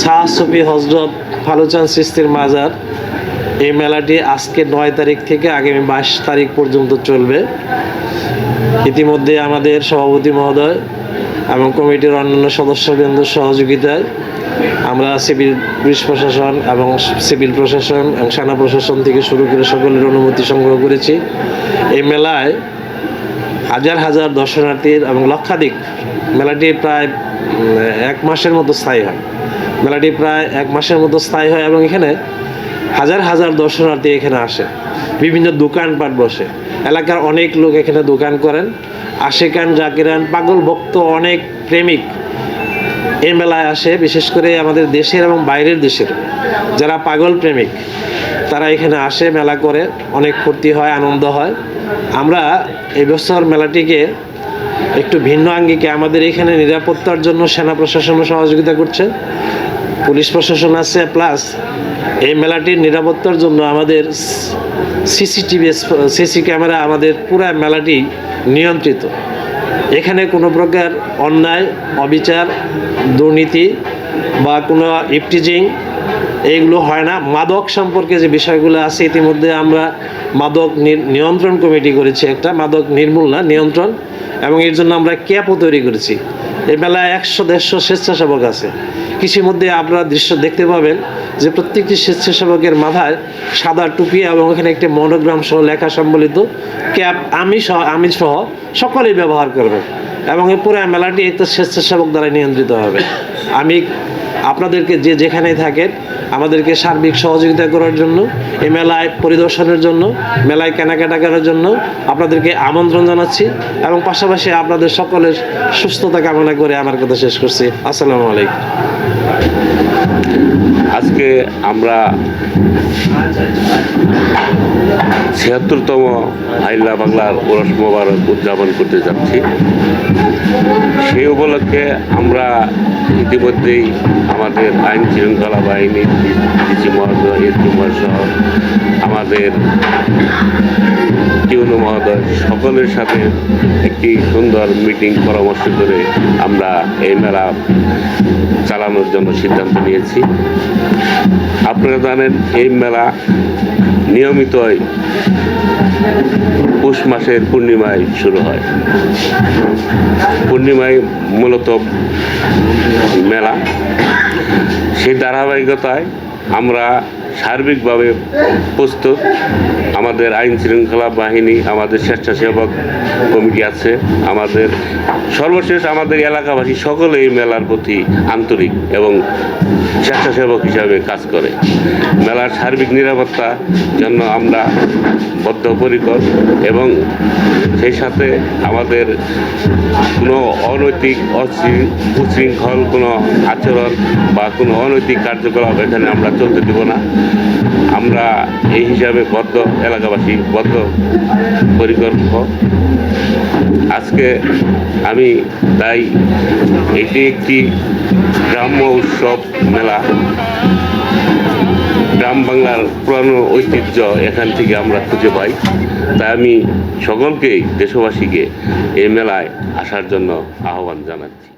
শাহ সফি হজরত ফালুচান সিস্তির মাজার। এই মেলাটি আজকে নয় তারিখ থেকে আগামী বাইশ তারিখ পর্যন্ত চলবে। ইতিমধ্যে আমাদের সভাপতি মহোদয় এবং কমিটির অন্যান্য সদস্যবৃন্দ সহযোগিতায় আমরা সিভিল পুলিশ প্রশাসন এবং সিভিল প্রশাসন এবং সেনা প্রশাসন থেকে শুরু করে সকলের অনুমতি সংগ্রহ করেছি। এই মেলায় হাজার হাজার দর্শনার্থীর এবং লক্ষাধিক, মেলাটি প্রায় এক মাসের মতো স্থায়ী হয়। মেলাটি প্রায় এক মাসের মতো স্থায়ী হয় এবং এখানে হাজার হাজার দর্শনার্থী এখানে আসে। বিভিন্ন দোকানপাট বসে। এলাকার অনেক লোক এখানে দোকান করেন। আশেকান, জাকিরান, পাগল ভক্ত অনেক প্রেমিক এই মেলায় আসে, বিশেষ করে আমাদের দেশের এবং বাইরের দেশের। যারা পাগল প্রেমিক, তারা এখানে আসে, মেলা করে। অনেক ফুর্তি হয়, আনন্দ হয়। আমরা এই বছর মেলাটিকে একটু ভিন্ন আঙ্গিকে আমাদের এখানে নিরাপত্তার জন্য সেনা প্রশাসনও সহযোগিতা করছে। পুলিশ প্রশাসন আছে প্লাস এই মেলাটির নিরাপত্তার জন্য আমাদের সিসিটিভি সিসি ক্যামেরা আমাদের পুরা মেলাটি নিয়ন্ত্রিত। এখানে কোনো প্রকার অন্যায়, অবিচার, দুর্নীতি বা কোনো ইপটিজিং এইগুলো হয় না। মাদক সম্পর্কে যে বিষয়গুলো আছে, ইতিমধ্যে আমরা মাদক নিয়ন্ত্রণ কমিটি করেছি একটা, মাদক নির্মূল না, নিয়ন্ত্রণ, এবং এর জন্য আমরা ক্যাপও তৈরি করেছি। এই মেলায় একশো, দেড়শো স্বেচ্ছাসেবক আছে। কৃষির মধ্যে আপনারা দৃশ্য দেখতে পাবেন যে প্রত্যেকটি স্বেচ্ছাসেবকের মাথায় সাদা টুপি এবং এখানে একটি মনোগ্রাম সহ লেখা সম্বলিত ক্যাপ আমি সহ আমি সহ সকলেই ব্যবহার করবে। এবং এই পুরো মেলাটি একটা স্বেচ্ছাসেবক দ্বারা নিয়ন্ত্রিত হবে। আমি আপনাদেরকে যে যেখানেই থাকেন, আমাদেরকে সার্বিক সহযোগিতা করার জন্য এই মেলায় পরিদর্শনের জন্য, মেলায় কেনাকাটা করার জন্য আপনাদেরকে আমন্ত্রণ জানাচ্ছি এবং পাশাপাশি আপনাদের সকলের সুস্থতা কামনা করে আমার কথা শেষ করছি। আসসালামু আলাইকুম। আজকে আমরা ছিয়াত্তরতম হাইলা বাংলার ওরস মোবারক উদযাপন করতে যাচ্ছি। সেই উপলক্ষে আমরা ইতিমধ্যেই আমাদের আইন শৃঙ্খলা বাহিনী, ডিসি মহোদয়, এসপি সহ আমাদের টিউনু মহোদয় সকলের সাথে একটি সুন্দর মিটিং পরামর্শ করে আমরা এই মেলা চালানোর জন্য সিদ্ধান্ত নিয়েছি। আপনারা জানেন এই মেলা নিয়মিতই পৌষ মাসের পূর্ণিমায় শুরু হয়। পূর্ণিমায় মূলত মেলা। সেই ধারাবাহিকতায় আমরা সার্বিকভাবে প্রস্তুত। আমাদের আইন শৃঙ্খলা বাহিনী, আমাদের স্বেচ্ছাসেবক কমিটি আছে। আমাদের সর্বশেষ আমাদের এলাকাবাসী সকলে এই মেলার প্রতি আন্তরিক এবং স্বেচ্ছাসেবক হিসাবে কাজ করে। মেলার সার্বিক নিরাপত্তার জন্য আমরা বদ্ধপরিকর এবং সেই সাথে আমাদের কোনো অনৈতিক উচ্ছৃঙ্খল কোনো আচরণ বা কোনো অনৈতিক কার্যকলাপ এখানে আমরা চলতে দেব না। আমরা এই হিসাবে বদ্ধ এলাকাবাসী, বদ্ধ পরিকল্প আজকে আমি তাই এটি একটি গ্রাম্য উৎসব মেলা। গ্রাম বাংলার পুরানো ঐতিহ্য এখান থেকে আমরা খুঁজে পাই। তাই আমি সকলকেই দেশবাসীকে এই মেলায় আসার জন্য আহ্বান জানাচ্ছি।